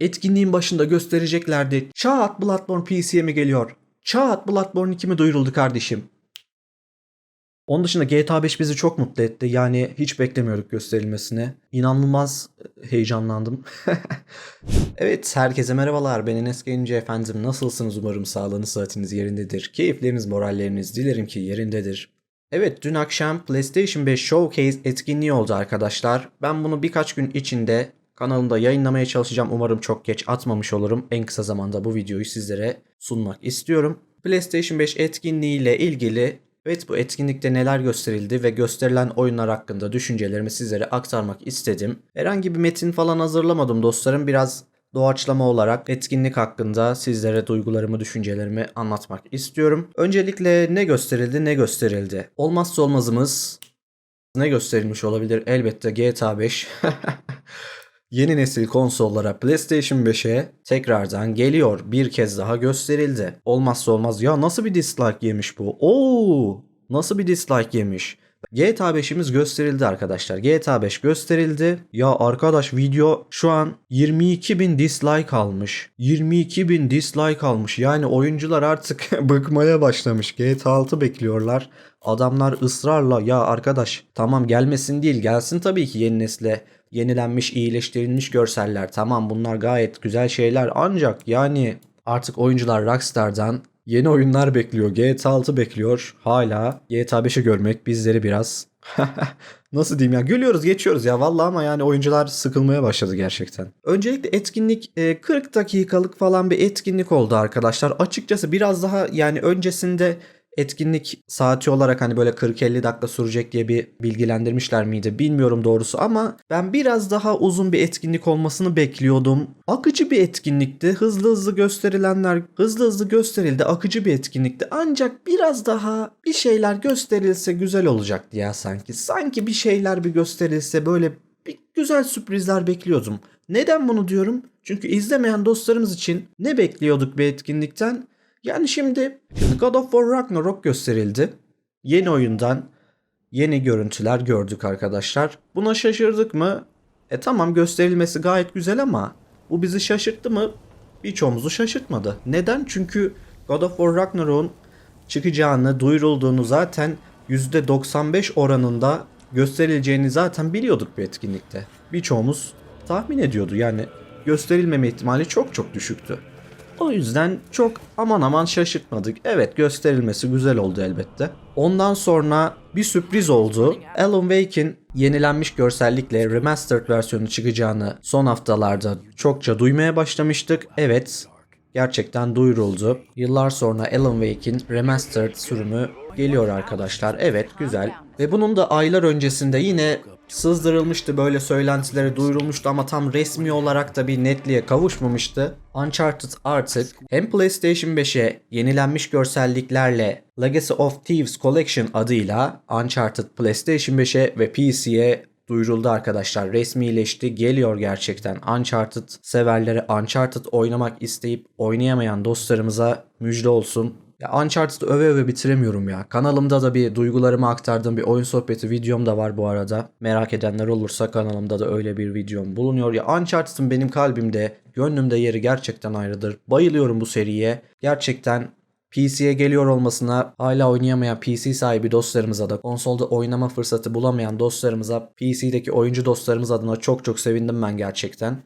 Etkinliğin başında göstereceklerdi. Çağat Bloodborne PC'ye mi geliyor? Çağat Bloodborne 2 mi duyuruldu kardeşim? Onun dışında GTA 5 bizi çok mutlu etti. Yani hiç beklemiyorduk gösterilmesini. İnanılmaz heyecanlandım. evet herkese merhabalar. Ben Enes Genci efendim. Nasılsınız? Umarım sağlığınız saatiniz yerindedir. Keyifleriniz, moralleriniz dilerim ki yerindedir. Evet dün akşam PlayStation 5 Showcase etkinliği oldu arkadaşlar. Ben bunu birkaç gün içinde kanalımda yayınlamaya çalışacağım. Umarım çok geç atmamış olurum. En kısa zamanda bu videoyu sizlere sunmak istiyorum. PlayStation 5 etkinliğiyle ilgili Evet bu etkinlikte neler gösterildi ve gösterilen oyunlar hakkında düşüncelerimi sizlere aktarmak istedim. Herhangi bir metin falan hazırlamadım dostlarım. Biraz doğaçlama olarak etkinlik hakkında sizlere duygularımı, düşüncelerimi anlatmak istiyorum. Öncelikle ne gösterildi, ne gösterildi? Olmazsa olmazımız ne gösterilmiş olabilir? Elbette GTA 5. Yeni nesil konsollara PlayStation 5'e tekrardan geliyor. Bir kez daha gösterildi. Olmazsa olmaz. Ya nasıl bir dislike yemiş bu? Oo! Nasıl bir dislike yemiş? GTA 5'imiz gösterildi arkadaşlar. GTA 5 gösterildi. Ya arkadaş video şu an 22.000 dislike almış. 22.000 dislike almış. Yani oyuncular artık bıkmaya başlamış. GTA 6 bekliyorlar. Adamlar ısrarla ya arkadaş tamam gelmesin değil gelsin tabii ki yeni nesle yenilenmiş, iyileştirilmiş görseller. Tamam bunlar gayet güzel şeyler ancak yani artık oyuncular Rockstar'dan yeni oyunlar bekliyor. GTA 6 bekliyor. Hala GTA 5'i görmek bizleri biraz Nasıl diyeyim ya gülüyoruz geçiyoruz ya vallahi ama yani oyuncular sıkılmaya başladı gerçekten. Öncelikle etkinlik e, 40 dakikalık falan bir etkinlik oldu arkadaşlar. Açıkçası biraz daha yani öncesinde etkinlik saati olarak hani böyle 40-50 dakika sürecek diye bir bilgilendirmişler miydi bilmiyorum doğrusu ama ben biraz daha uzun bir etkinlik olmasını bekliyordum. Akıcı bir etkinlikti. Hızlı hızlı gösterilenler hızlı hızlı gösterildi. Akıcı bir etkinlikti. Ancak biraz daha bir şeyler gösterilse güzel olacaktı ya sanki. Sanki bir şeyler bir gösterilse böyle bir güzel sürprizler bekliyordum. Neden bunu diyorum? Çünkü izlemeyen dostlarımız için ne bekliyorduk bir etkinlikten? Yani şimdi God of War Ragnarok gösterildi. Yeni oyundan yeni görüntüler gördük arkadaşlar. Buna şaşırdık mı? E tamam gösterilmesi gayet güzel ama bu bizi şaşırttı mı? Birçoğumuzu şaşırtmadı. Neden? Çünkü God of War Ragnarok'un çıkacağını, duyurulduğunu zaten %95 oranında gösterileceğini zaten biliyorduk bir etkinlikte. Birçoğumuz tahmin ediyordu yani gösterilmeme ihtimali çok çok düşüktü. O yüzden çok aman aman şaşırtmadık. Evet gösterilmesi güzel oldu elbette. Ondan sonra bir sürpriz oldu. Alan Wake'in yenilenmiş görsellikle remastered versiyonu çıkacağını son haftalarda çokça duymaya başlamıştık. Evet gerçekten duyuruldu. Yıllar sonra Alan Wake'in remastered sürümü geliyor arkadaşlar. Evet güzel. Ve bunun da aylar öncesinde yine sızdırılmıştı böyle söylentilere duyurulmuştu ama tam resmi olarak da bir netliğe kavuşmamıştı. Uncharted artık hem PlayStation 5'e yenilenmiş görselliklerle Legacy of Thieves Collection adıyla Uncharted PlayStation 5'e ve PC'ye duyuruldu arkadaşlar. Resmileşti. Geliyor gerçekten. Uncharted severlere Uncharted oynamak isteyip oynayamayan dostlarımıza müjde olsun. Ya Uncharted'ı öve öve bitiremiyorum ya. Kanalımda da bir duygularımı aktardığım bir oyun sohbeti videom da var bu arada. Merak edenler olursa kanalımda da öyle bir videom bulunuyor. Ya Uncharted'ın benim kalbimde, gönlümde yeri gerçekten ayrıdır. Bayılıyorum bu seriye. Gerçekten PC'ye geliyor olmasına hala oynayamayan PC sahibi dostlarımıza da konsolda oynama fırsatı bulamayan dostlarımıza PC'deki oyuncu dostlarımız adına çok çok sevindim ben gerçekten.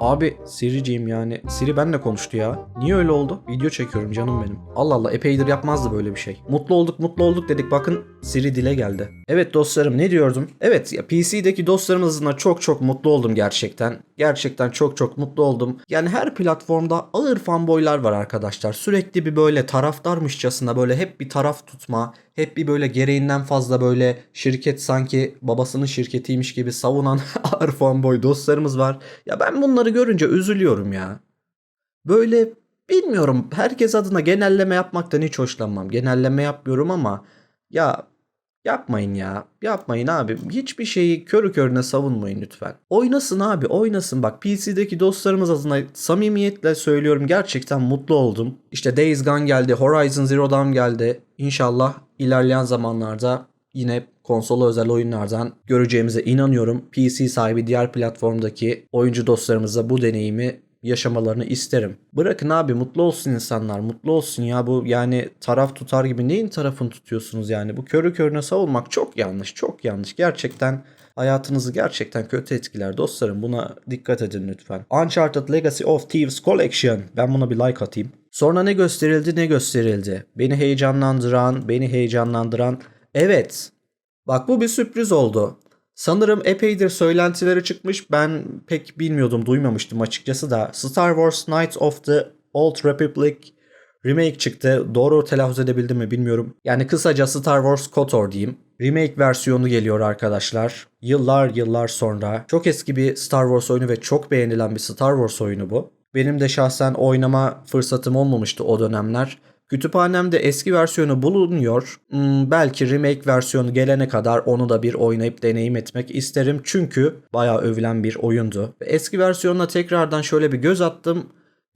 Abi Siri'ciğim yani. Siri benle konuştu ya. Niye öyle oldu? Video çekiyorum canım benim. Allah Allah epeydir yapmazdı böyle bir şey. Mutlu olduk mutlu olduk dedik bakın Siri dile geldi. Evet dostlarım ne diyordum? Evet ya PC'deki dostlarımızla çok çok mutlu oldum gerçekten. Gerçekten çok çok mutlu oldum. Yani her platformda ağır fanboylar var arkadaşlar. Sürekli bir böyle taraftarmışçasına böyle hep bir taraf tutma, hep bir böyle gereğinden fazla böyle şirket sanki babasının şirketiymiş gibi savunan ağır fanboy dostlarımız var. Ya ben bunları görünce üzülüyorum ya. Böyle bilmiyorum herkes adına genelleme yapmaktan hiç hoşlanmam. Genelleme yapmıyorum ama ya yapmayın ya. Yapmayın abi. Hiçbir şeyi körü körüne savunmayın lütfen. Oynasın abi oynasın. Bak PC'deki dostlarımız adına samimiyetle söylüyorum gerçekten mutlu oldum. İşte Days Gone geldi, Horizon Zero Dawn geldi. İnşallah ilerleyen zamanlarda yine konsola özel oyunlardan göreceğimize inanıyorum. PC sahibi diğer platformdaki oyuncu dostlarımıza bu deneyimi yaşamalarını isterim. Bırakın abi mutlu olsun insanlar mutlu olsun ya bu yani taraf tutar gibi neyin tarafını tutuyorsunuz yani bu körü körüne savunmak çok yanlış çok yanlış gerçekten hayatınızı gerçekten kötü etkiler dostlarım buna dikkat edin lütfen. Uncharted Legacy of Thieves Collection ben buna bir like atayım. Sonra ne gösterildi ne gösterildi. Beni heyecanlandıran beni heyecanlandıran evet bak bu bir sürpriz oldu. Sanırım epeydir söylentileri çıkmış. Ben pek bilmiyordum, duymamıştım açıkçası da. Star Wars Knights of the Old Republic remake çıktı. Doğru telaffuz edebildim mi bilmiyorum. Yani kısaca Star Wars KOTOR diyeyim. Remake versiyonu geliyor arkadaşlar. Yıllar yıllar sonra. Çok eski bir Star Wars oyunu ve çok beğenilen bir Star Wars oyunu bu. Benim de şahsen oynama fırsatım olmamıştı o dönemler. Kütüphanemde eski versiyonu bulunuyor. Hmm, belki remake versiyonu gelene kadar onu da bir oynayıp deneyim etmek isterim. Çünkü bayağı övülen bir oyundu. Eski versiyonuna tekrardan şöyle bir göz attım.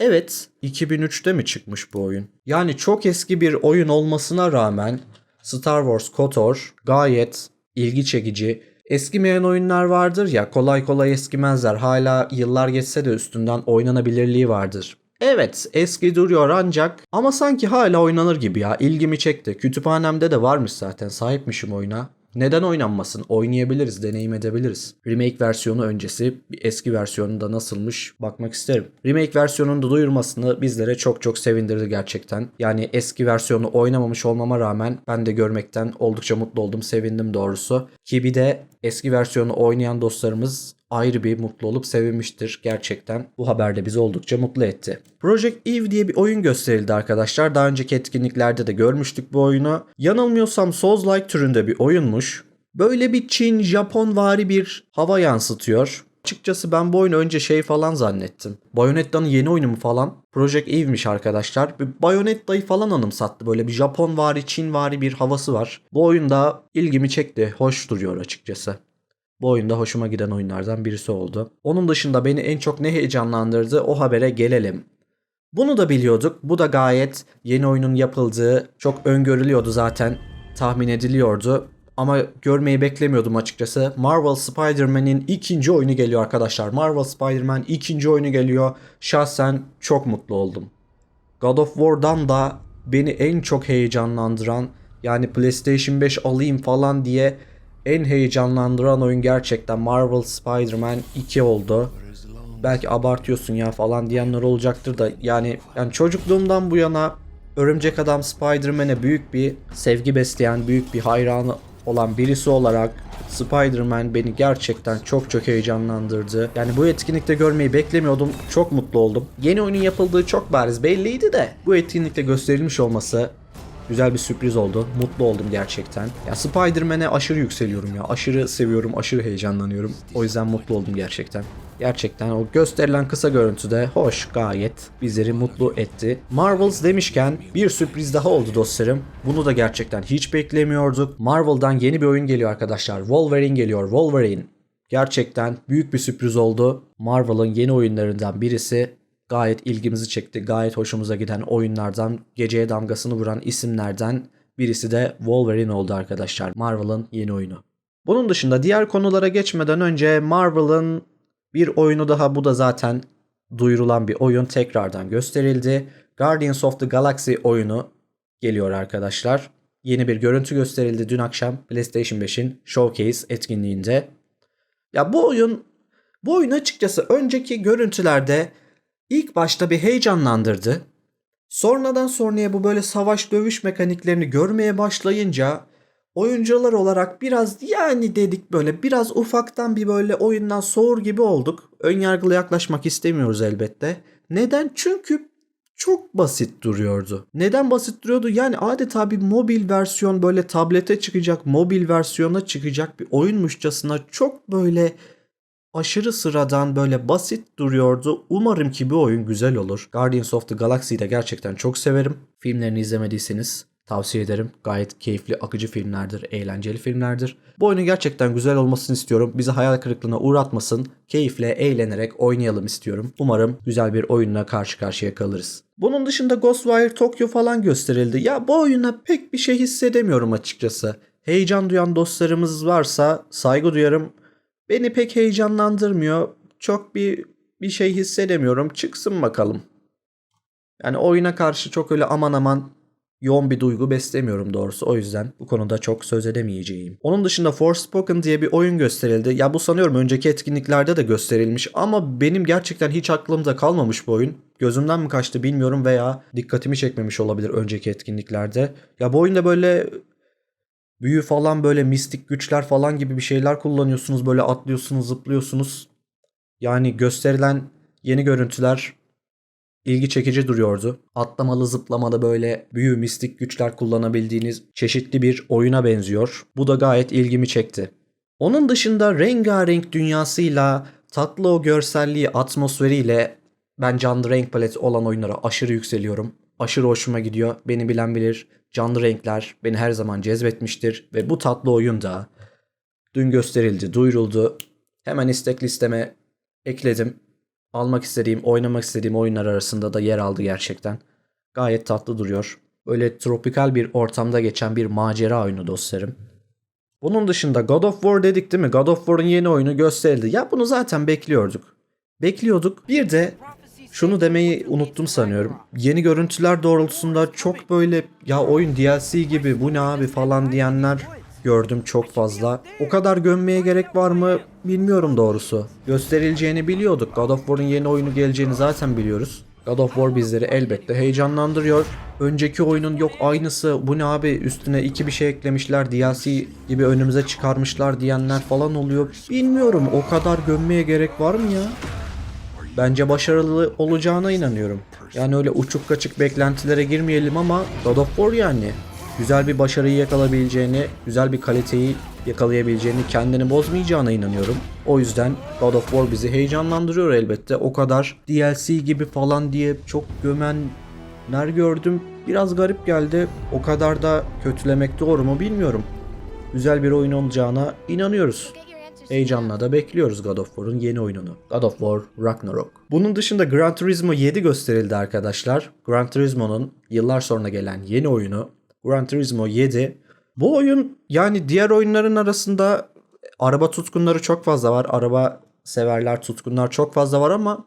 Evet 2003'te mi çıkmış bu oyun? Yani çok eski bir oyun olmasına rağmen Star Wars KOTOR gayet ilgi çekici. Eskimeyen oyunlar vardır ya kolay kolay eskimezler. Hala yıllar geçse de üstünden oynanabilirliği vardır. Evet eski duruyor ancak ama sanki hala oynanır gibi ya ilgimi çekti. Kütüphanemde de varmış zaten sahipmişim oyuna. Neden oynanmasın? Oynayabiliriz, deneyim edebiliriz. Remake versiyonu öncesi bir eski versiyonunda nasılmış bakmak isterim. Remake versiyonunu da duyurmasını bizlere çok çok sevindirdi gerçekten. Yani eski versiyonu oynamamış olmama rağmen ben de görmekten oldukça mutlu oldum, sevindim doğrusu. Ki bir de eski versiyonu oynayan dostlarımız ayrı bir mutlu olup sevinmiştir gerçekten. Bu haber de bizi oldukça mutlu etti. Project Eve diye bir oyun gösterildi arkadaşlar. Daha önceki etkinliklerde de görmüştük bu oyunu. Yanılmıyorsam Souls-like türünde bir oyunmuş. Böyle bir Çin, Japon vari bir hava yansıtıyor. Açıkçası ben bu oyunu önce şey falan zannettim. Bayonetta'nın yeni oyunu mu falan? Project Eve'miş arkadaşlar. Bayonetta'yı falan anımsattı. Böyle bir Japon vari, Çin vari bir havası var. Bu oyunda ilgimi çekti. Hoş duruyor açıkçası. Bu oyunda hoşuma giden oyunlardan birisi oldu. Onun dışında beni en çok ne heyecanlandırdı o habere gelelim. Bunu da biliyorduk. Bu da gayet yeni oyunun yapıldığı çok öngörülüyordu zaten. Tahmin ediliyordu. Ama görmeyi beklemiyordum açıkçası. Marvel Spider-Man'in ikinci oyunu geliyor arkadaşlar. Marvel Spider-Man ikinci oyunu geliyor. Şahsen çok mutlu oldum. God of War'dan da beni en çok heyecanlandıran yani PlayStation 5 alayım falan diye en heyecanlandıran oyun gerçekten Marvel Spider-Man 2 oldu. Belki abartıyorsun ya falan diyenler olacaktır da yani yani çocukluğumdan bu yana Örümcek Adam Spider-Man'e büyük bir sevgi besleyen, büyük bir hayranı olan birisi olarak Spider-Man beni gerçekten çok çok heyecanlandırdı. Yani bu etkinlikte görmeyi beklemiyordum. Çok mutlu oldum. Yeni oyunun yapıldığı çok bariz belliydi de bu etkinlikte gösterilmiş olması Güzel bir sürpriz oldu. Mutlu oldum gerçekten. Ya Spider-Man'e aşırı yükseliyorum ya. Aşırı seviyorum, aşırı heyecanlanıyorum. O yüzden mutlu oldum gerçekten. Gerçekten o gösterilen kısa görüntüde hoş gayet bizleri mutlu etti. Marvels demişken bir sürpriz daha oldu dostlarım. Bunu da gerçekten hiç beklemiyorduk. Marvel'dan yeni bir oyun geliyor arkadaşlar. Wolverine geliyor. Wolverine. Gerçekten büyük bir sürpriz oldu. Marvel'ın yeni oyunlarından birisi gayet ilgimizi çekti. Gayet hoşumuza giden oyunlardan, geceye damgasını vuran isimlerden birisi de Wolverine oldu arkadaşlar. Marvel'ın yeni oyunu. Bunun dışında diğer konulara geçmeden önce Marvel'ın bir oyunu daha bu da zaten duyurulan bir oyun tekrardan gösterildi. Guardians of the Galaxy oyunu geliyor arkadaşlar. Yeni bir görüntü gösterildi dün akşam PlayStation 5'in Showcase etkinliğinde. Ya bu oyun bu oyun açıkçası önceki görüntülerde İlk başta bir heyecanlandırdı. Sonradan sonraya bu böyle savaş dövüş mekaniklerini görmeye başlayınca oyuncular olarak biraz yani dedik böyle biraz ufaktan bir böyle oyundan soğur gibi olduk. Önyargılı yaklaşmak istemiyoruz elbette. Neden? Çünkü çok basit duruyordu. Neden basit duruyordu? Yani adeta bir mobil versiyon böyle tablete çıkacak, mobil versiyona çıkacak bir oyunmuşçasına çok böyle aşırı sıradan böyle basit duruyordu. Umarım ki bu oyun güzel olur. Guardians of the Galaxy'yi de gerçekten çok severim. Filmlerini izlemediyseniz tavsiye ederim. Gayet keyifli, akıcı filmlerdir, eğlenceli filmlerdir. Bu oyunun gerçekten güzel olmasını istiyorum. Bizi hayal kırıklığına uğratmasın. Keyifle, eğlenerek oynayalım istiyorum. Umarım güzel bir oyunla karşı karşıya kalırız. Bunun dışında Ghostwire Tokyo falan gösterildi. Ya bu oyuna pek bir şey hissedemiyorum açıkçası. heyecan duyan dostlarımız varsa saygı duyarım. Beni pek heyecanlandırmıyor. Çok bir bir şey hissedemiyorum. Çıksın bakalım. Yani oyuna karşı çok öyle aman aman yoğun bir duygu beslemiyorum doğrusu. O yüzden bu konuda çok söz edemeyeceğim. Onun dışında Forspoken diye bir oyun gösterildi. Ya bu sanıyorum önceki etkinliklerde de gösterilmiş ama benim gerçekten hiç aklımda kalmamış bu oyun. Gözümden mi kaçtı bilmiyorum veya dikkatimi çekmemiş olabilir önceki etkinliklerde. Ya bu oyunda böyle büyü falan böyle mistik güçler falan gibi bir şeyler kullanıyorsunuz. Böyle atlıyorsunuz, zıplıyorsunuz. Yani gösterilen yeni görüntüler ilgi çekici duruyordu. Atlamalı zıplamalı böyle büyü mistik güçler kullanabildiğiniz çeşitli bir oyuna benziyor. Bu da gayet ilgimi çekti. Onun dışında rengarenk dünyasıyla tatlı o görselliği atmosferiyle ben canlı renk paleti olan oyunlara aşırı yükseliyorum. Aşırı hoşuma gidiyor. Beni bilen bilir. Canlı renkler beni her zaman cezbetmiştir ve bu tatlı oyun da dün gösterildi, duyuruldu. Hemen istek listeme ekledim almak istediğim, oynamak istediğim oyunlar arasında da yer aldı gerçekten. Gayet tatlı duruyor. Böyle tropikal bir ortamda geçen bir macera oyunu dostlarım. Bunun dışında God of War dedik değil mi? God of War'un yeni oyunu gösterildi. Ya bunu zaten bekliyorduk. Bekliyorduk. Bir de şunu demeyi unuttum sanıyorum. Yeni görüntüler doğrultusunda çok böyle ya oyun DLC gibi bu ne abi falan diyenler gördüm çok fazla. O kadar gömmeye gerek var mı bilmiyorum doğrusu. Gösterileceğini biliyorduk. God of War'un yeni oyunu geleceğini zaten biliyoruz. God of War bizleri elbette heyecanlandırıyor. Önceki oyunun yok aynısı bu ne abi üstüne iki bir şey eklemişler DLC gibi önümüze çıkarmışlar diyenler falan oluyor. Bilmiyorum o kadar gömmeye gerek var mı ya? Bence başarılı olacağına inanıyorum. Yani öyle uçuk kaçık beklentilere girmeyelim ama God of War yani güzel bir başarıyı yakalayabileceğini, güzel bir kaliteyi yakalayabileceğini, kendini bozmayacağına inanıyorum. O yüzden God of War bizi heyecanlandırıyor elbette. O kadar DLC gibi falan diye çok gömenler gördüm. Biraz garip geldi. O kadar da kötülemek doğru mu bilmiyorum. Güzel bir oyun olacağına inanıyoruz. Heyecanla da bekliyoruz God of War'un yeni oyununu. God of War Ragnarok. Bunun dışında Gran Turismo 7 gösterildi arkadaşlar. Gran Turismo'nun yıllar sonra gelen yeni oyunu Gran Turismo 7. Bu oyun yani diğer oyunların arasında araba tutkunları çok fazla var. Araba severler, tutkunlar çok fazla var ama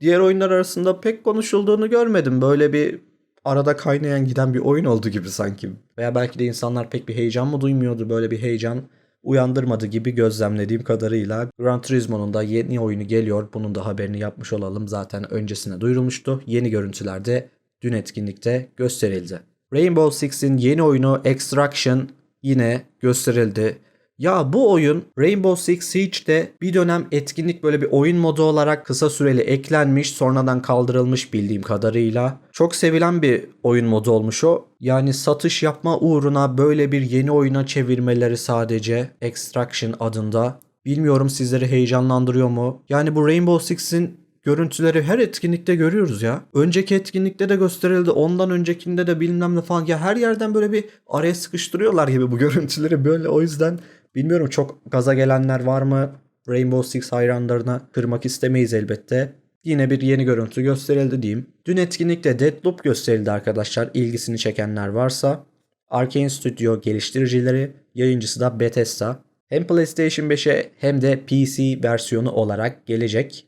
diğer oyunlar arasında pek konuşulduğunu görmedim. Böyle bir arada kaynayan giden bir oyun oldu gibi sanki. Veya belki de insanlar pek bir heyecan mı duymuyordu böyle bir heyecan uyandırmadı gibi gözlemlediğim kadarıyla Gran Turismo'nun da yeni oyunu geliyor. Bunun da haberini yapmış olalım. Zaten öncesine duyurulmuştu. Yeni görüntüler de dün etkinlikte gösterildi. Rainbow Six'in yeni oyunu Extraction yine gösterildi. Ya bu oyun Rainbow Six Siege'de bir dönem etkinlik böyle bir oyun modu olarak kısa süreli eklenmiş sonradan kaldırılmış bildiğim kadarıyla. Çok sevilen bir oyun modu olmuş o. Yani satış yapma uğruna böyle bir yeni oyuna çevirmeleri sadece Extraction adında. Bilmiyorum sizleri heyecanlandırıyor mu? Yani bu Rainbow Six'in görüntüleri her etkinlikte görüyoruz ya. Önceki etkinlikte de gösterildi. Ondan öncekinde de bilmem ne falan. Ya her yerden böyle bir araya sıkıştırıyorlar gibi bu görüntüleri böyle. O yüzden bilmiyorum çok gaza gelenler var mı? Rainbow Six hayranlarına kırmak istemeyiz elbette. Yine bir yeni görüntü gösterildi diyeyim. Dün etkinlikte Deadloop gösterildi arkadaşlar. İlgisini çekenler varsa. Arkane Studio geliştiricileri, yayıncısı da Bethesda. Hem PlayStation 5'e hem de PC versiyonu olarak gelecek.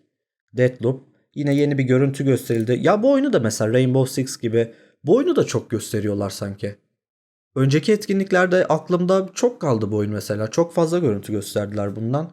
Deadloop. Yine yeni bir görüntü gösterildi. Ya bu oyunu da mesela Rainbow Six gibi bu oyunu da çok gösteriyorlar sanki. Önceki etkinliklerde aklımda çok kaldı bu oyun mesela. Çok fazla görüntü gösterdiler bundan.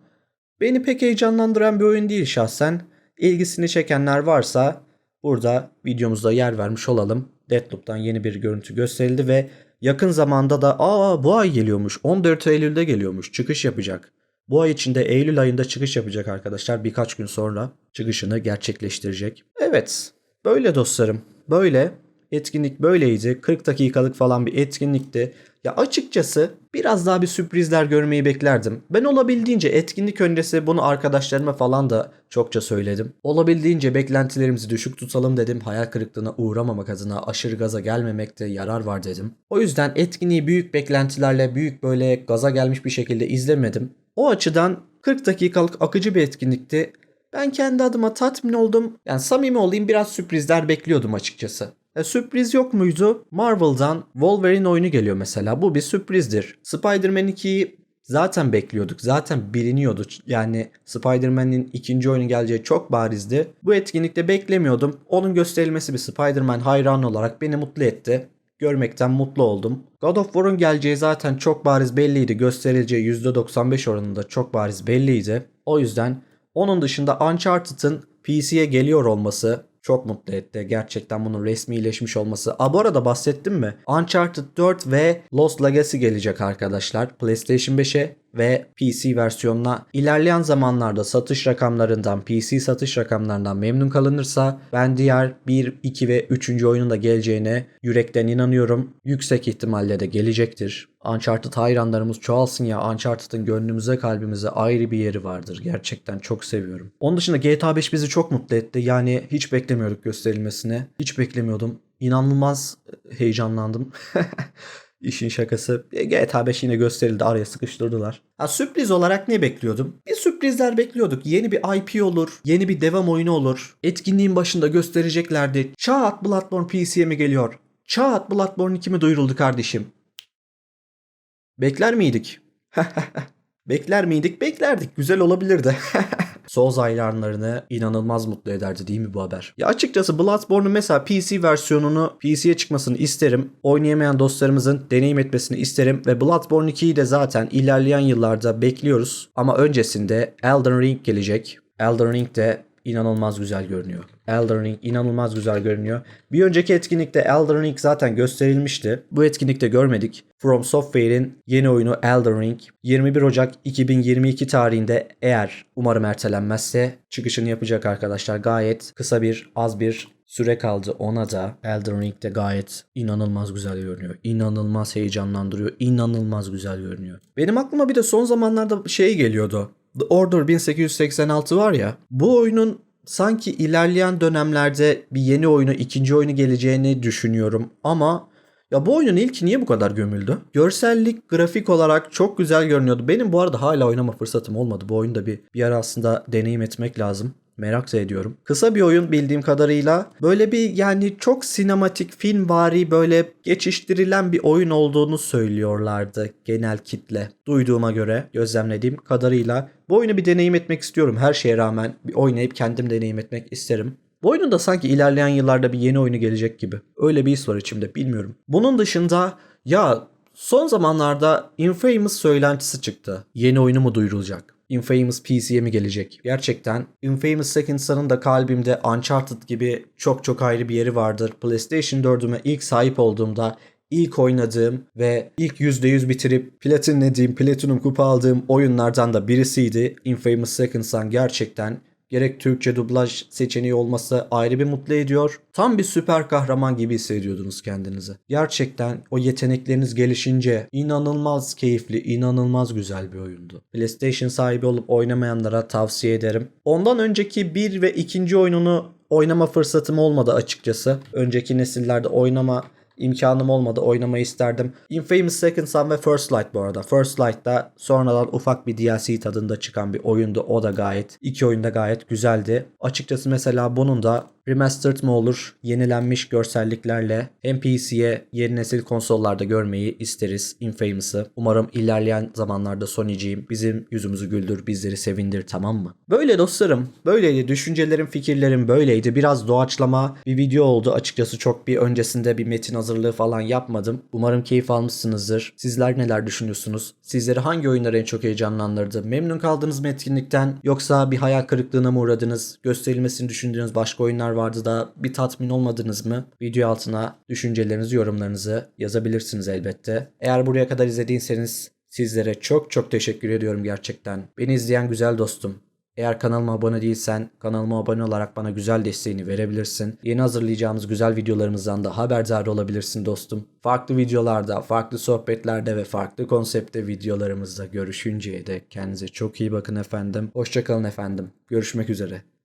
Beni pek heyecanlandıran bir oyun değil şahsen. İlgisini çekenler varsa burada videomuzda yer vermiş olalım. Deadloop'tan yeni bir görüntü gösterildi ve yakın zamanda da aa bu ay geliyormuş. 14 Eylül'de geliyormuş. Çıkış yapacak. Bu ay içinde Eylül ayında çıkış yapacak arkadaşlar. Birkaç gün sonra çıkışını gerçekleştirecek. Evet böyle dostlarım. Böyle etkinlik böyleydi. 40 dakikalık falan bir etkinlikti. Ya açıkçası biraz daha bir sürprizler görmeyi beklerdim. Ben olabildiğince etkinlik öncesi bunu arkadaşlarıma falan da çokça söyledim. Olabildiğince beklentilerimizi düşük tutalım dedim. Hayal kırıklığına uğramamak adına aşırı gaza gelmemekte yarar var dedim. O yüzden etkinliği büyük beklentilerle büyük böyle gaza gelmiş bir şekilde izlemedim. O açıdan 40 dakikalık akıcı bir etkinlikti. Ben kendi adıma tatmin oldum. Yani samimi olayım biraz sürprizler bekliyordum açıkçası. E, sürpriz yok muydu? Marvel'dan Wolverine oyunu geliyor mesela. Bu bir sürprizdir. Spider-Man 2'yi zaten bekliyorduk. Zaten biliniyordu. Yani Spider-Man'in ikinci oyunu geleceği çok barizdi. Bu etkinlikte beklemiyordum. Onun gösterilmesi bir Spider-Man hayranı olarak beni mutlu etti. Görmekten mutlu oldum. God of War'un geleceği zaten çok bariz belliydi. Gösterileceği %95 oranında çok bariz belliydi. O yüzden onun dışında Uncharted'ın PC'ye geliyor olması çok mutlu etti. Gerçekten bunun resmileşmiş olması. Aa bu arada bahsettim mi? Uncharted 4 ve Lost Legacy gelecek arkadaşlar. PlayStation 5'e ve PC versiyonuna ilerleyen zamanlarda satış rakamlarından, PC satış rakamlarından memnun kalınırsa ben diğer 1, 2 ve 3. oyunun da geleceğine yürekten inanıyorum. Yüksek ihtimalle de gelecektir. Uncharted hayranlarımız çoğalsın ya. Uncharted'ın gönlümüze kalbimize ayrı bir yeri vardır. Gerçekten çok seviyorum. Onun dışında GTA 5 bizi çok mutlu etti. Yani hiç beklemiyorduk gösterilmesine. Hiç beklemiyordum. İnanılmaz heyecanlandım. İşin şakası. E, GTA 5 yine gösterildi araya sıkıştırdılar. Ha, sürpriz olarak ne bekliyordum? Bir sürprizler bekliyorduk. Yeni bir IP olur. Yeni bir devam oyunu olur. Etkinliğin başında göstereceklerdi. Çağat Bloodborne PC'ye mi geliyor? Çağat Bloodborne 2 mi duyuruldu kardeşim? Bekler miydik? Bekler miydik? Beklerdik. Güzel olabilirdi. Souls hayranlarını inanılmaz mutlu ederdi değil mi bu haber? Ya açıkçası Bloodborne'un mesela PC versiyonunu PC'ye çıkmasını isterim. Oynayamayan dostlarımızın deneyim etmesini isterim ve Bloodborne 2'yi de zaten ilerleyen yıllarda bekliyoruz. Ama öncesinde Elden Ring gelecek. Elden Ring de inanılmaz güzel görünüyor. Elden Ring inanılmaz güzel görünüyor. Bir önceki etkinlikte Elden Ring zaten gösterilmişti. Bu etkinlikte görmedik. From Software'in yeni oyunu Elden Ring 21 Ocak 2022 tarihinde eğer umarım ertelenmezse çıkışını yapacak arkadaşlar. Gayet kısa bir az bir süre kaldı ona da Elden Ring de gayet inanılmaz güzel görünüyor. İnanılmaz heyecanlandırıyor. İnanılmaz güzel görünüyor. Benim aklıma bir de son zamanlarda şey geliyordu. The Order 1886 var ya bu oyunun sanki ilerleyen dönemlerde bir yeni oyunu, ikinci oyunu geleceğini düşünüyorum ama ya bu oyunun ilki niye bu kadar gömüldü? Görsellik, grafik olarak çok güzel görünüyordu. Benim bu arada hala oynama fırsatım olmadı. Bu oyunda bir, bir ara aslında deneyim etmek lazım. Merak ediyorum. Kısa bir oyun bildiğim kadarıyla böyle bir yani çok sinematik filmvari böyle geçiştirilen bir oyun olduğunu söylüyorlardı genel kitle. Duyduğuma göre gözlemlediğim kadarıyla bu oyunu bir deneyim etmek istiyorum. Her şeye rağmen bir oynayıp kendim deneyim etmek isterim. Bu oyunun da sanki ilerleyen yıllarda bir yeni oyunu gelecek gibi. Öyle bir his var içimde bilmiyorum. Bunun dışında ya son zamanlarda Infamous söylentisi çıktı. Yeni oyunu mu duyurulacak? Infamous PC'ye mi gelecek? Gerçekten Infamous Second Son'ın da kalbimde Uncharted gibi çok çok ayrı bir yeri vardır. PlayStation 4'üme ilk sahip olduğumda ilk oynadığım ve ilk %100 bitirip platinlediğim, platinum kupa aldığım oyunlardan da birisiydi. Infamous Second Son gerçekten gerek Türkçe dublaj seçeneği olması ayrı bir mutlu ediyor. Tam bir süper kahraman gibi hissediyordunuz kendinizi. Gerçekten o yetenekleriniz gelişince inanılmaz keyifli, inanılmaz güzel bir oyundu. PlayStation sahibi olup oynamayanlara tavsiye ederim. Ondan önceki bir ve ikinci oyununu oynama fırsatım olmadı açıkçası. Önceki nesillerde oynama imkanım olmadı. Oynamayı isterdim. Infamous Second Son ve First Light bu arada. First Light'ta sonradan ufak bir DLC tadında çıkan bir oyundu. O da gayet, iki oyunda gayet güzeldi. Açıkçası mesela bunun da remastered mı olur, yenilenmiş görselliklerle hem PC'ye yeni nesil konsollarda görmeyi isteriz Infamous'ı. Umarım ilerleyen zamanlarda Sony'ciyim. Bizim yüzümüzü güldür, bizleri sevindir tamam mı? Böyle dostlarım, böyleydi. Düşüncelerim, fikirlerim böyleydi. Biraz doğaçlama bir video oldu. Açıkçası çok bir öncesinde bir metin hazırlığı falan yapmadım. Umarım keyif almışsınızdır. Sizler neler düşünüyorsunuz? Sizleri hangi oyunlar en çok heyecanlandırdı? Memnun kaldınız mı etkinlikten? Yoksa bir hayal kırıklığına mı uğradınız? Gösterilmesini düşündüğünüz başka oyunlar vardı da bir tatmin olmadınız mı? Video altına düşüncelerinizi, yorumlarınızı yazabilirsiniz elbette. Eğer buraya kadar izlediyseniz sizlere çok çok teşekkür ediyorum gerçekten. Beni izleyen güzel dostum. Eğer kanalıma abone değilsen kanalıma abone olarak bana güzel desteğini verebilirsin. Yeni hazırlayacağımız güzel videolarımızdan da haberdar olabilirsin dostum. Farklı videolarda, farklı sohbetlerde ve farklı konsepte videolarımızda görüşünceye dek kendinize çok iyi bakın efendim. Hoşçakalın efendim. Görüşmek üzere.